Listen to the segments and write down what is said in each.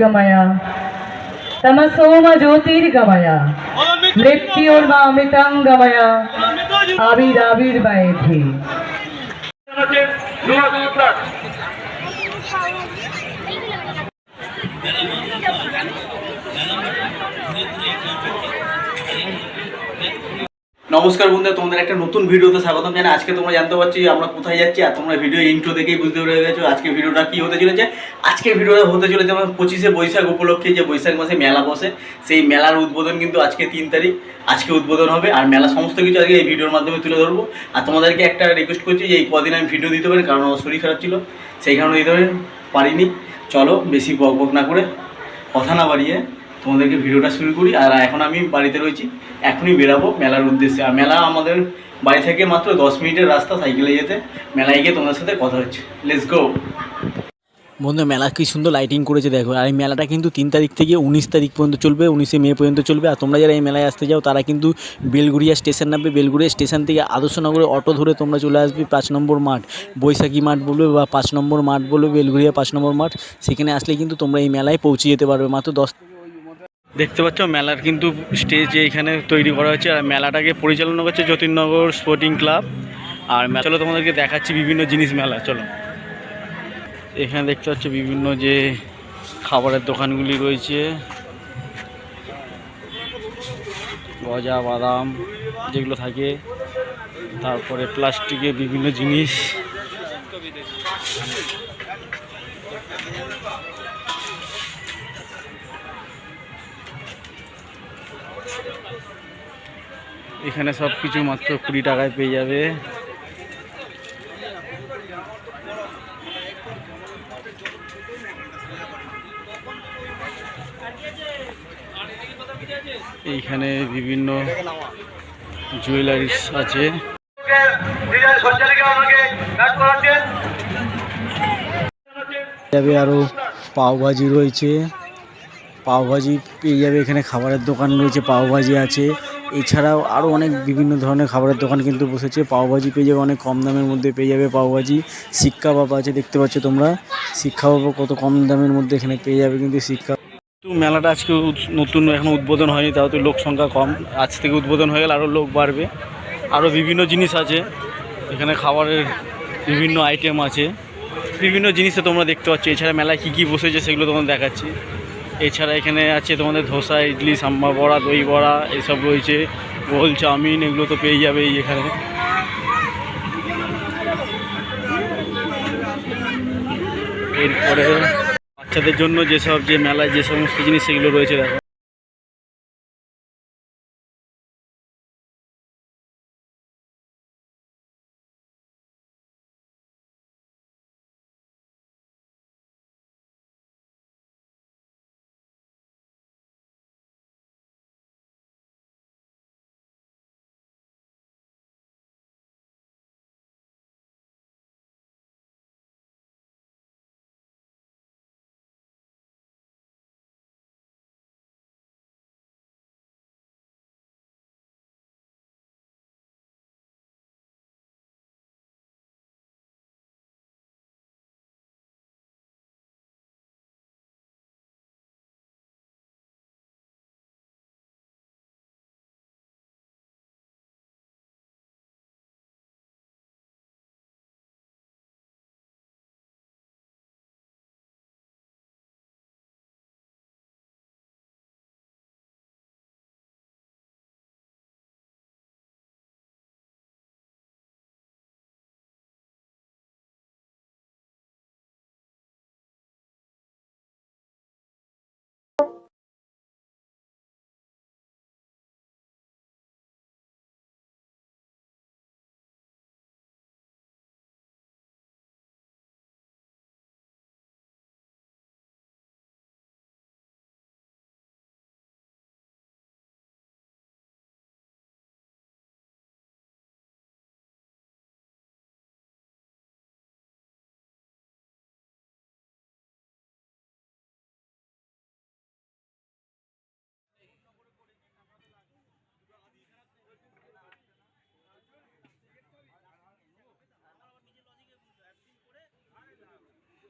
గమయ తమ సోమ జ్యోతిర్గమయ మృత్యుర్మామితం గమయ ఆవిరావిర్వయతి নমস্কার বন্ধুরা, তোমাদের একটা নতুন ভিডিওতে স্বাগতম জানাই। আজকে তোমরা জানতে পারছি আমরা কোথায় যাচ্ছি আর তোমরা ভিডিও ইন্ট্রো দেখেই বুঝতে পেরে গেছো আজকে ভিডিওটা কি হতে চলেছে। আজকে ভিডিওটা হতে চলেছে আমার পঁচিশে বৈশাখ উপলক্ষে, যে বৈশাখ মাসে মেলা বসে। সেই মেলার উদ্বোধন কিন্তু আজকে তিন তারিখ। আজকে উদ্বোধন হবে আর মেলা সমস্ত কিছু আজকে এই ভিডিওর মাধ্যমে তুলে ধরবো। আর তোমাদেরকে একটা রিকোয়েস্ট করছি যে এই কদিন আমি ভিডিও দিতে পারি, কারণ আমার শরীর খারাপ ছিল, সেই কারণে দিতে পারি পারিনি। চলো বেশি বক বক না করে, কথা না বাড়িয়ে তোমাদেরকে ভিডিওটা শুরু করি, আর এখন আমি বাড়িতে রয়েছি। এখনই বেরাবো মেলার উদ্দেশ্যে। আর মেলা আমাদের বাড়ি থেকে মাত্র দশ মিনিটের রাস্তা সাইকেলে যেতে। মেলায় গিয়ে তোমাদের সাথে কথা হচ্ছে। লেটস গো বন্ধু, মেলা কি সুন্দর লাইটিং করেছে, দেখো। আর এই মেলাটা কিন্তু তিন তারিখ থেকে উনিশ তারিখ পর্যন্ত চলবে, উনিশে মে পর্যন্ত চলবে। আর তোমরা যারা এই মেলায় আসতে যাও, তারা কিন্তু বেলগুড়িয়া স্টেশন নামবে। বেলগুড়িয়া স্টেশন থেকে আদর্শনগরে অটো ধরে তোমরা চলে আসবে পাঁচ নম্বর মাঠ। বৈশাখী মাঠ বলবে বা পাঁচ নম্বর মাঠ বলবে, বেলগুড়িয়া পাঁচ নম্বর মাঠ। সেখানে আসলে কিন্তু তোমরা এই মেলায় পৌঁছে যেতে পারবে। মাত্র দশ দেখতে পাচ্ছ, মেলার কিন্তু স্টেজ এইখানে তৈরি করা হয়েছে। আর মেলাটাকে পরিচালনা করছে যতীননগর স্পোর্টিং ক্লাব আর চলো তোমাদেরকে দেখাচ্ছি বিভিন্ন জিনিস মেলা, চলো। এখানে দেখতে পাচ্ছ বিভিন্ন যে খাবারের দোকানগুলি রয়েছে। গজা, বাদাম যেগুলো থাকে। তারপরে প্লাস্টিকের বিভিন্ন জিনিস। এখানে সব কিছু মাত্র কুড়ি টাকায় পেয়ে যাবে। এইখানে বিভিন্ন জুয়েলারিস আছে। যাবে আরও পাওভাজি রয়েছে। পাওভাজি পেয়ে যাবে এখানে খাবারের দোকান রয়েছে, পাওভাজি আছে। এছাড়াও আরও অনেক বিভিন্ন ধরনের খাবারের দোকান কিন্তু বসেছে। পাওভাজি পেয়ে যাবে, অনেক কম দামের মধ্যে পেয়ে যাবে পাওভাজি। শিক্ষা বাবা আছে, দেখতে পাচ্ছ তোমরা। শিক্ষা বাবা কত কম দামের মধ্যে এখানে পেয়ে যাবে কিন্তু শিক্ষা। তো মেলাটা আজকে নতুন, এখন উদ্বোধন হয়নি, তাও তো লোক সংখ্যা কম। আজ থেকে উদ্বোধন হয়ে গেলে আরও লোক বাড়বে। আরও বিভিন্ন জিনিস আছে। এখানে খাবারের বিভিন্ন আইটেম আছে। বিভিন্ন জিনিসে তোমরা দেখতে পাচ্ছ। এছাড়া মেলায় কী কী বসেছে সেগুলো তোমাদের দেখাচ্ছি। এছাড়া এখানে আছে তোমাদের ধোসা, ইডলি সাম্বা বড়া, দই বড়া, এসব রয়েছে। গোল চাউমিন, এগুলো তো পেয়ে যাবে এখানে এরপরে বাচ্চাদের জন্য যেসব যে মেলায় যে সমস্ত জিনিস সেগুলো রয়েছে দেখো।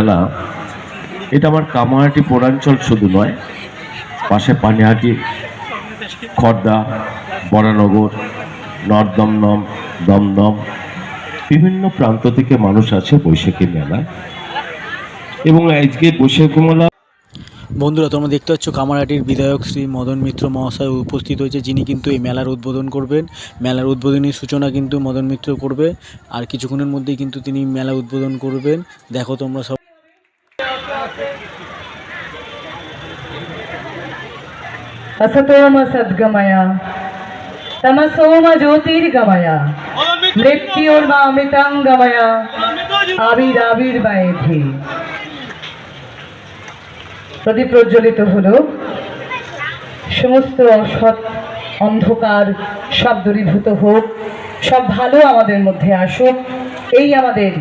মেলা এটা আমার কামাহাটি পৌরাঞ্চল শুধু নয়, পাশে পানিহাটি, খর্দা, বরানগর নর্দমদম দমদম, বিভিন্ন প্রান্ত থেকে মানুষ আছে বৈশাখী মেলায়। এবং আজকে বৈশাখী মেলা বন্ধুরা, তোমরা দেখতে পাচ্ছ কামারহাটির বিধায়ক শ্রী মদন মিত্র মহাশয় উপস্থিত হয়েছে, যিনি কিন্তু এই মেলার উদ্বোধন করবেন। মেলার উদ্বোধনী সূচনা কিন্তু মদন মিত্র করবে, আর কিছুক্ষণের মধ্যেই কিন্তু তিনি মেলা উদ্বোধন করবেন। দেখো তোমরা সব అసతోమ సద్గమయ తమసోమ జ్యోతిర్గమయ మృత్యుర్మ అమితంగమయ আবির্বায়ধি প্রদীপ প্রজ্বলিত হল সমস্ত অসৎ অন্ধকার, সব দূরীভূত হোক, সব ভালো আমাদের মধ্যে আসুক, এই আমাদের।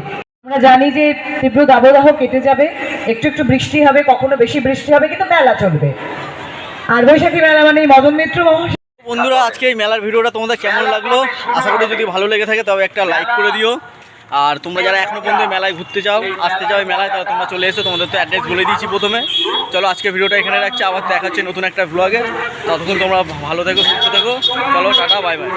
আমরা জানি যে তীব্র দাবদাহ কেটে যাবে, একটু একটু বৃষ্টি হবে, কখনো বেশি বৃষ্টি হবে, কিন্তু মেলা চলবে। আর বৈশাখী মেলা মানে মদন মিত্র বন্ধুরা, আজকে এই মেলার ভিডিওটা তোমাদের কেমন লাগল? আশা করি যদি ভালো লেগে থাকে, তবে একটা লাইক করে দিও। আর তোমরা যারা এখনও পর্যন্ত মেলায় ঘুরতে চাও, আসতে চাও মেলায়, তাহলে তোমরা চলে এসো, তোমাদের তো অ্যাড্রেস বলে দিয়েছি প্রথমে। চলো, আজকে ভিডিওটা এখানে রাখছি, আবার দেখা হচ্ছে নতুন একটা ব্লগে ততক্ষণ তোমরা ভালো থেকো, সুস্থ থেকো। চলো, টাটা বাই বাই